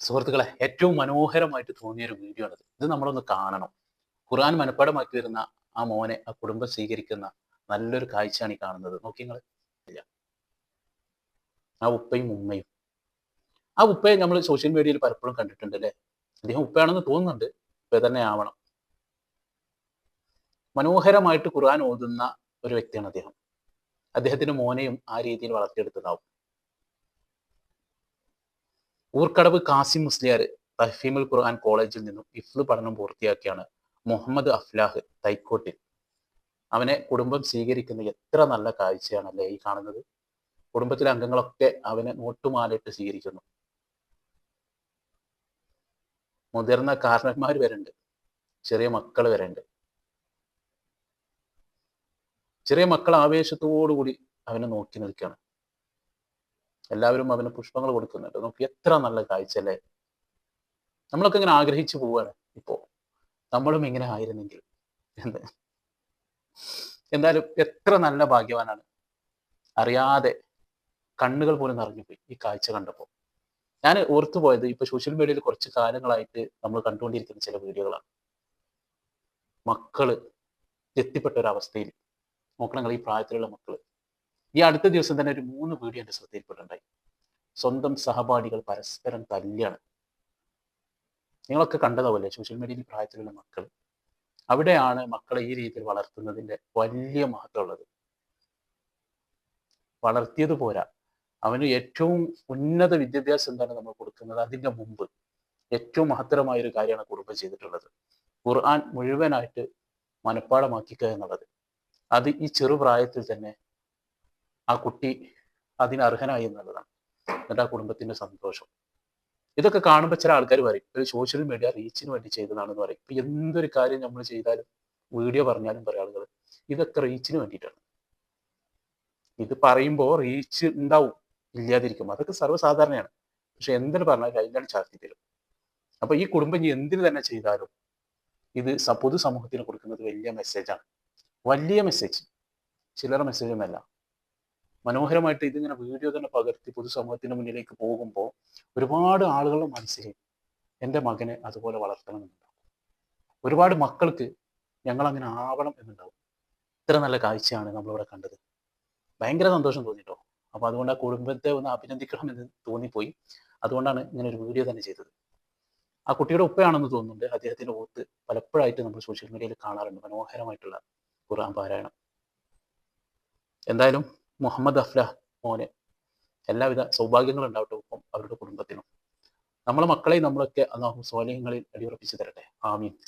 സുഹൃത്തുക്കളെ ഏറ്റവും മനോഹരമായിട്ട് തോന്നിയ ഒരു വീഡിയോ ആണിത്. ഇത് നമ്മളൊന്ന് കാണണം. ഖുർആൻ മനഃപ്പാടമാക്കി വരുന്ന ആ മോനെ ആ കുടുംബം സ്വീകരിക്കുന്ന നല്ലൊരു കാഴ്ചയാണ് ഈ കാണുന്നത്. നോക്കി നിങ്ങൾ ആ ഉപ്പയും ഉമ്മയും. ആ ഉപ്പയെ നമ്മൾ സോഷ്യൽ മീഡിയയിൽ പലപ്പോഴും കണ്ടിട്ടുണ്ട് അല്ലേ? അദ്ദേഹം ഉപ്പയാണെന്ന് തോന്നുന്നുണ്ട്. ഉപ്പ തന്നെ ആവണം. മനോഹരമായിട്ട് ഖുർആൻ ഓതുന്ന ഒരു വ്യക്തിയാണ് അദ്ദേഹം. അദ്ദേഹത്തിന്റെ മോനെയും ആ രീതിയിൽ വളർത്തിയെടുത്തതാവും. ഊർക്കടവ് കാസിം മുസ്ലിയാർ തഹീമുൽ ഖുർആൻ കോളേജിൽ നിന്നും ഇഫ്ലു പഠനം പൂർത്തിയാക്കിയാണ് മുഹമ്മദ് അഫ്ലാഹ് തൈക്കോട്ടിൽ. അവനെ കുടുംബം സ്വീകരിക്കുന്ന എത്ര നല്ല കാഴ്ചയാണല്ലേ ഈ കാണുന്നത്? കുടുംബത്തിലെ അംഗങ്ങളൊക്കെ അവനെ നോട്ടുമാലയിട്ട് സ്വീകരിക്കുന്നു. മുതിർന്ന കാരണന്മാർ വരുന്നുണ്ട് ചെറിയ മക്കൾ വരുന്നുണ്ട് ചെറിയ മക്കൾ ആവേശത്തോടു കൂടി അവനെ നോക്കി നിൽക്കുകയാണ്. എല്ലാവരും അവന് പുഷ്പങ്ങൾ കൊടുക്കുന്നുണ്ട്. നോക്കി എത്ര നല്ല കാഴ്ച അല്ലേ? നമ്മളൊക്കെ ഇങ്ങനെ ആഗ്രഹിച്ചു പോവാണ് ഇപ്പോ. നമ്മളും ഇങ്ങനെ ആയിരുന്നെങ്കിൽ. എന്ന് എന്തായാലും എത്ര നല്ല ഭാഗ്യവാനാണ്. അറിയാതെ കണ്ണുകൾ പോലും നിറഞ്ഞുപോയി ഈ കാഴ്ച കണ്ടപ്പോൾ ഞാൻ ഓർത്തു പോയത് ഇപ്പൊ സോഷ്യൽ മീഡിയയിൽ കുറച്ച് കാലങ്ങളായിട്ട് നമ്മൾ കണ്ടുകൊണ്ടിരിക്കുന്ന ചില വീഡിയോകളാണ്. മക്കൾ എത്തിപ്പെട്ട ഒരു അവസ്ഥയിൽ. ഈ പ്രായത്തിലുള്ള മക്കൾ. ഈ അടുത്ത ദിവസം തന്നെ ഒരു മൂന്ന് വീഡിയോ എന്റെ ശ്രദ്ധയിൽപ്പെട്ടുണ്ടായി സ്വന്തം സഹപാഠികൾ പരസ്പരം തല്ലിയാണ്. നിങ്ങളൊക്കെ കണ്ടതാവല്ലേ സോഷ്യൽ മീഡിയയിൽ പ്രായത്തിലുള്ള മക്കൾ അവിടെയാണ് മക്കളെ ഈ രീതിയിൽ വളർത്തുന്നതിന്റെ വലിയ മഹത്വമുള്ളത്. വളർത്തിയത് പോരാ. അവന് ഏറ്റവും ഉന്നത വിദ്യാഭ്യാസം എന്താണ് നമ്മൾ കൊടുക്കുന്നത്? അതിന്റെ മുമ്പ് ഏറ്റവും മഹത്തരമായ ഒരു കാര്യമാണ് കുടുംബം ചെയ്തിട്ടുള്ളത്. ഖുർആൻ മുഴുവനായിട്ട് മനഃപ്പാടമാക്കിക്കുക എന്നുള്ളത്. അത് ഈ ചെറുപ്രായത്തിൽ തന്നെ ആ കുട്ടി അതിന് അർഹനായി എന്നുള്ളതാണ്. എന്നിട്ട് കുടുംബത്തിന്റെ സന്തോഷം. ഇതൊക്കെ കാണുമ്പോൾ ചില ആൾക്കാർ പറയും ഒരു സോഷ്യൽ മീഡിയ റീച്ചിന് വേണ്ടി ചെയ്തതാണെന്ന് പറയും. ഇപ്പൊ എന്തൊരു കാര്യം നമ്മൾ ചെയ്താലും വീഡിയോ പറഞ്ഞാലും പറയും ആളുകൾ ഇതൊക്കെ റീച്ചിന് വേണ്ടിയിട്ടാണ്. ഇത് പറയുമ്പോൾ റീച്ച് ഉണ്ടാവും ഇല്ലാതിരിക്കും. അതൊക്കെ സർവസാധാരണയാണ്. പക്ഷെ എന്തിനു പറഞ്ഞാൽ അതിനാണ് ചാർത്തി തരും. അപ്പൊ ഈ കുടുംബം എന്തിനു തന്നെ ചെയ്താലും ഇത് പൊതു പൊതുസമൂഹത്തിന് കൊടുക്കുന്നത് വലിയ മെസ്സേജാണ് വലിയ മെസ്സേജ് ചില്ലറ മെസ്സേജ് മനോഹരമായിട്ട് ഇതിങ്ങനെ വീഡിയോ തന്നെ പകർത്തി പൊതുസമൂഹത്തിന് മുന്നിലേക്ക് പോകുമ്പോൾ ഒരുപാട് ആളുകളുടെ മനസ്സിൽ എന്റെ മകനെ അതുപോലെ വളർത്തണമെന്നുണ്ടാവും. ഒരുപാട് മക്കൾക്ക് ഞങ്ങൾ അങ്ങനെ ആവണം എന്നുണ്ടാവും. ഇത്ര നല്ല കാഴ്ചയാണ് നമ്മളിവിടെ കണ്ടത്. ഭയങ്കര സന്തോഷം തോന്നിട്ടോ? അപ്പൊ അതുകൊണ്ട് ആ കുടുംബത്തെ ഒന്ന് അഭിനന്ദിക്കണം എന്ന് തോന്നിപ്പോയി. അതുകൊണ്ടാണ് ഇങ്ങനെ ഒരു വീഡിയോ തന്നെ ചെയ്തത്. ആ കുട്ടിയുടെ ഉപ്പയാണെന്ന് തോന്നുന്നുണ്ട്. അദ്ദേഹത്തിന്റെ ഓത്ത് പലപ്പോഴായിട്ട് നമ്മൾ സോഷ്യൽ മീഡിയയിൽ കാണാറുണ്ട്. മനോഹരമായിട്ടുള്ള ഖുർആൻ പാരായണം. എന്തായാലും മുഹമ്മദ് അഫ്ലഹ് മോനെ എല്ലാവിധ സൗഭാഗ്യങ്ങളും ഉണ്ടാവട്ടെ ഒപ്പം അവരുടെ കുടുംബത്തിനും. നമ്മളെ മക്കളെയും നമ്മളൊക്കെ അള്ളാഹു സ്വാലഹ്യങ്ങളിൽ അടിയുറപ്പിച്ചു തരട്ടെ. ആമീൻ.